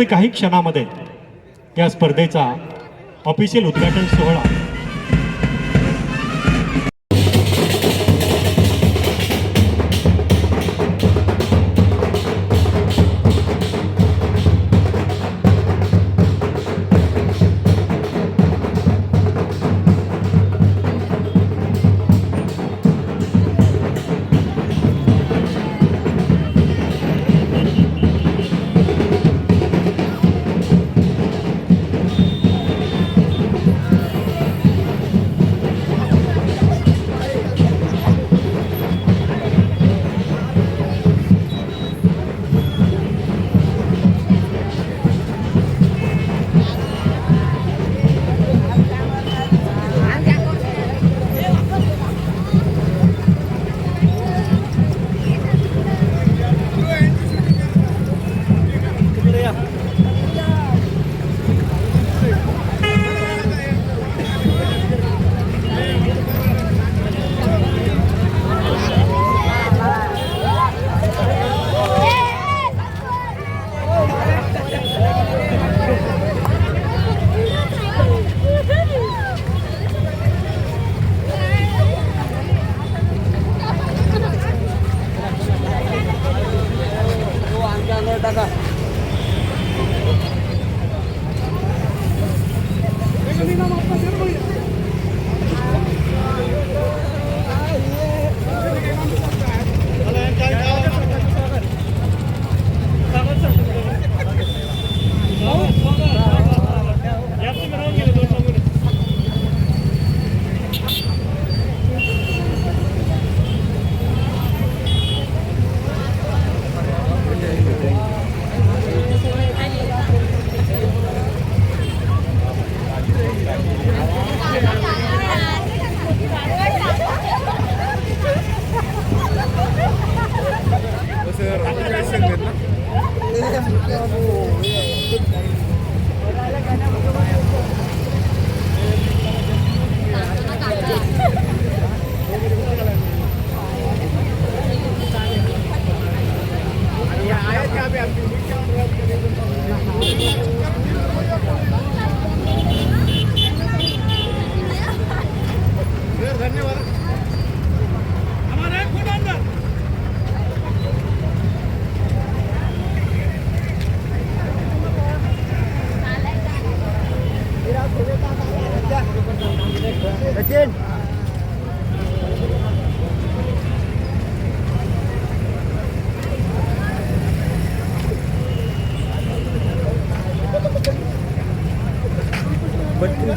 अगदी काही क्षणामध्ये या स्पर्धेचा ऑफिशियल उद्घाटन सोहळा.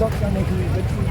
गोविंदजी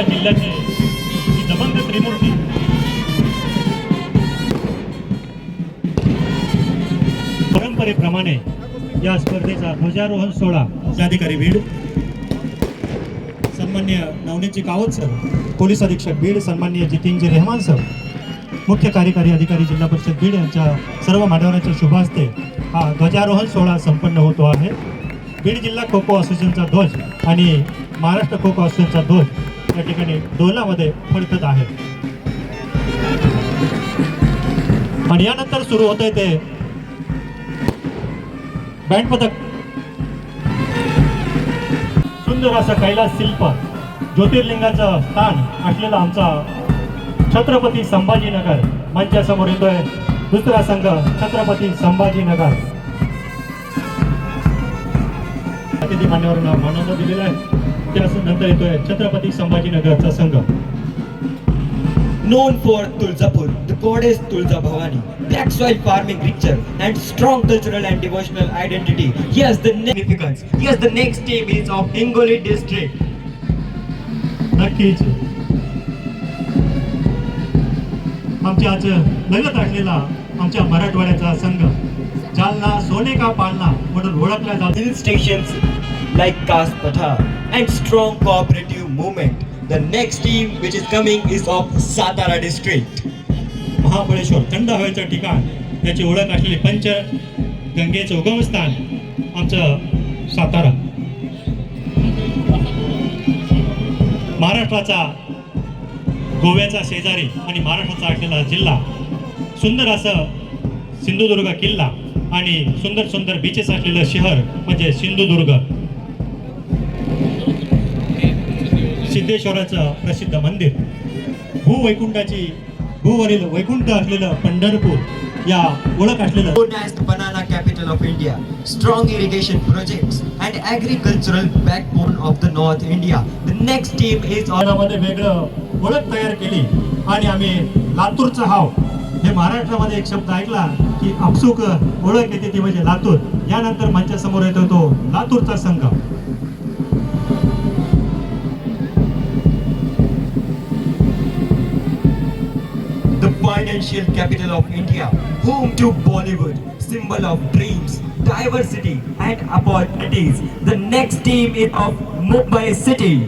आमच्या जिल्ह्याचे ही दबंग त्रिमूर्ती. परंपरेप्रमाणे या स्पर्धेचा ध्वजारोहण सोहळा जिल्हाधिकारी भीड सन्मान्य नवनीतजी कावत सर पोलीस अधीक्षक बीड सन्मान्य जितीनजी रेहमान सर मुख्य कार्यकारी अधिकारी जिल्हा परिषद बीड यांच्या सर्व मान्यवरांच्या शुभ हस्ते हा ध्वजारोहण सोहळा संपन्न होतो आहे. बीड जिल्हा खो खो असोसिएशनचा ध्वज आणि महाराष्ट्र खो खो असोसिएशनचा ध्वज या ठिकाणी डोलामध्ये फडकत आहे. आणि यानंतर सुरू होते ते बँड पथक सुंदर असं कैलास शिल्प ज्योतिर्लिंगाचं स्थान असलेला आमचा छत्रपती संभाजीनगर. मंचासमोर येतोय दुसरा संघ छत्रपती संभाजीनगर. अतिथी मान्यवर मानवता दिलेला आहे. त्यानंतर येतोय छत्रपती संभाजीनगरचा संघ. Known for Tuljapur the goddess Tulja Bhavani black soil farming rich culture and strong cultural and devotional identity here's the significance here's the next team is of Hingoli district नक्कीच. आमच्या आज लगत आणलेला आमच्या मराठवाड्याचा संघ. जालना सोने का पाळणा म्हणून ओळखल्या जातील station like Kaspatha and strong cooperative movement. The next team which is coming is of Satara district. Mahabaleshwar थंड हवेचं ठिकाण याची ओळख असलेले पंच गंगेचं उगमस्थान आमचं सातारा महाराष्ट्राचा गोव्याचा शेजारी आणि महाराष्ट्राचा असलेला जिल्हा सुंदर असं सिंधुदुर्ग किल्ला आणि सुंदर सुंदर बीचेस असलेलं शहर म्हणजे सिंधुदुर्ग सिद्धेश्वराचं प्रसिद्ध मंदिर. भूवैकुंठाची भूवरील वैकुंठ असलेलं पंढरपूर या ओळख असलेलं Known as the banana capital of India, strong irrigation projects and agricultural backbone of the North India. The next team is on मध्ये वेगळं ओळख तयार केली आणि आम्ही लातूरचा हाव हे महाराष्ट्रामध्ये एक शब्द ऐकला की आपसूक ओळख येते ती म्हणजे लातूर. यानंतर मंचासमोर येतो तो लातूरचा संघ financial capital of India, home to Bollywood, symbol of dreams, diversity and opportunities. The next team is of Mumbai City.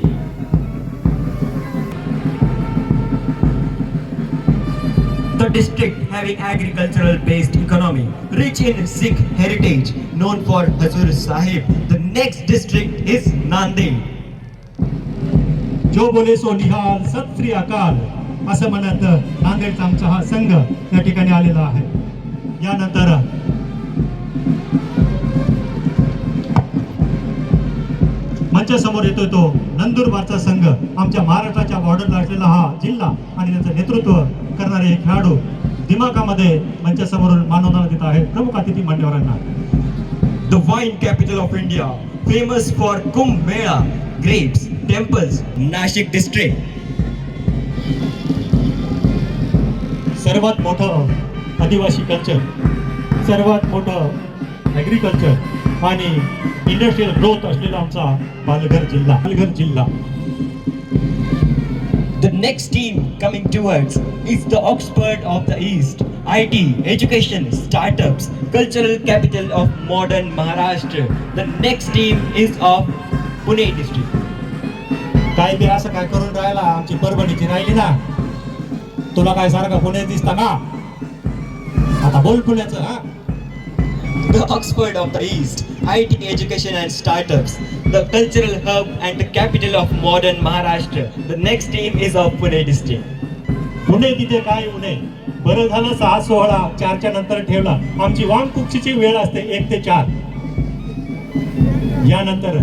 The district having agricultural based economy, rich in Sikh heritage, known for Hazur Sahib. The next district is Nandi. Jo ਬੋਲੇ ਸੋ ਨਿਹਾਲ ਸਤਿ असं म्हणत नांदेडचा आमचा हा संघ या ठिकाणी आलेला आहे. यानंतर मंचासमोर येतोय तो नंदुरबारचा संघ. आमच्या महाराष्ट्राच्या बॉर्डरला असलेला हा जिल्हा आणि त्याचं नेतृत्व करणारे हे खेळाडू दिमागामध्ये मंचासमोरून मानवताना देत आहेत. प्रमुख अतिथी मान्यवरांना. The wine capital of India famous for Kumbh Mela grapes temples Nashik district सर्वात मोठं आदिवासी कल्चर सर्वात मोठं ॲग्रिकल्चर आणि इंडस्ट्रीयल ग्रोथ असलेला आमचा पालघर जिल्हा पालघर जिल्हा The next team coming towards is the Oxford of the East, IT, education, startups, cultural capital of modern Maharashtra. The next team is of Pune district. काय बी असं काय करून राहिला आमची परभणीची राहिली ना तुला काय सारखं पुणे दिसता का आता बोल पुण्याचं हा The Oxford of the East, IT, education and startups, the cultural hub and the capital of modern Maharashtra. The next team is of Pune district. Pune तिथे काय उणे बरं झालं सहा सोहळा चारच्या नंतर ठेवला आमची वाम कुक्षीची वेळ असते एक ते चार यानंतर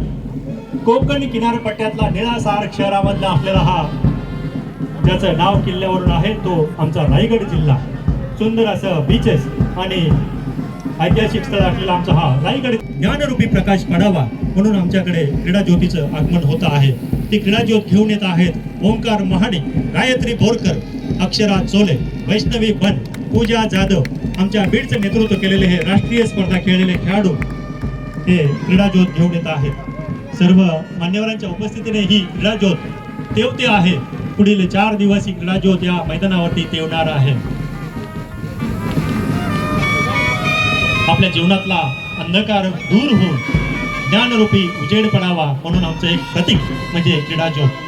कोकण किनारपट्ट्यातला निळासार शहरामधला आपल्याला हा ज्याचं नाव किल्ल्यावरून आहे तो आमचा रायगड जिल्हा. सुंदर असं बीचेस आणि ऐतिहासिक स्थळ असलेला आमचा हा रायगड ज्ञानरूपी प्रकाश पडावा म्हणून आमच्याकडे क्रीडा ज्योतीचं आगमन होत आहे. ती क्रीडा ज्योत घेऊन येत आहेत ओंकार महाडिक गायत्री बोरकर अक्षरा चोले वैष्णवी बन पूजा जाधव. आमच्या बीडचं नेतृत्व केलेले हे राष्ट्रीय स्पर्धा खेळलेले खेळाडू हे क्रीडा ज्योत घेऊन येत आहेत. सर्व मान्यवरांच्या उपस्थितीने ही क्रीडा ज्योत तेवते आहे. पुढील चार दिवस ही क्रीडा ज्योत या मैदानावरती तेवणार आहे आपल्या जीवनातला अंधकार दूर होऊन ज्ञानरूपी उजेड पडावा म्हणून आमचं एक प्रतीक म्हणजे क्रीडा ज्योत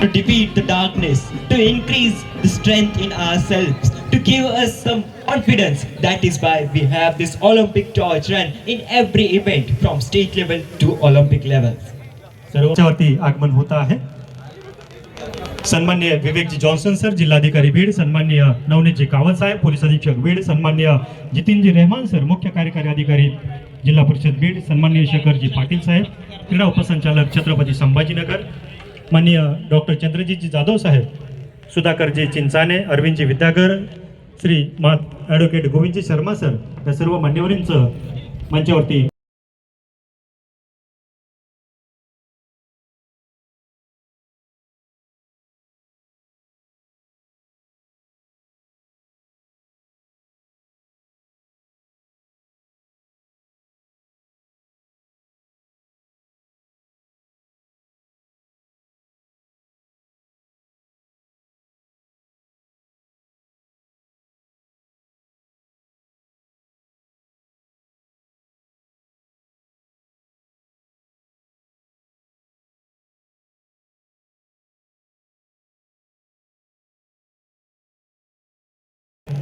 to defeat the darkness, to increase the strength in ourselves, to give us some confidence. That is why we have this Olympic torch run in every event from state level to Olympic levels. सर्वच्यावरती आगमन होत आहे सन्मान्य Vivekji Johnson sir जिल्हाधिकारी बीड सन्मान्य नवनीतजी कावत साहेब police अधीक्षक बीड सन्मान्य जितीनजी Rahman sir मुख्य कार्यकारी अधिकारी जिल्हा परिषद बीड सन्मान्य शेखरजी पाटील साहेब क्रीडा उपसंचालक छत्रपती संभाजीनगर माननीय डॉक्टर चंद्रजीतजी जाधव साहेब सुधाकरजी चिंचाने अरविंदजी विद्यागर श्री मा ॲडव्होकेट गोविंदजी शर्मा सर या सर्व मान्यवरींचं मंचावरती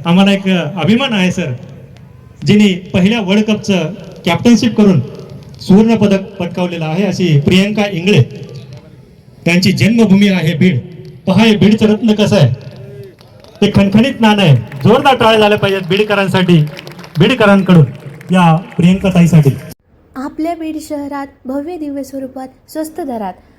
आम्हाला एक अभिमान आहे सर जिने पहिल्या वर्ल्ड कपचं कॅप्टनशिप करून सुवर्णपदक पटकावलेलं आहे अशी प्रियंका इंगळे. त्यांची जन्मभूमी आहे बीड. पहा हे बीडचं रत्न कसं आहे. ते खणखणीत नाणं आहे. जोरदार टाळे झाले पाहिजेत बीडकरांसाठी बीडकरांकडून या प्रियंका ताईसाठी. आपल्या बीड शहरात भव्य दिव्य स्वरूपात स्वस्त दरात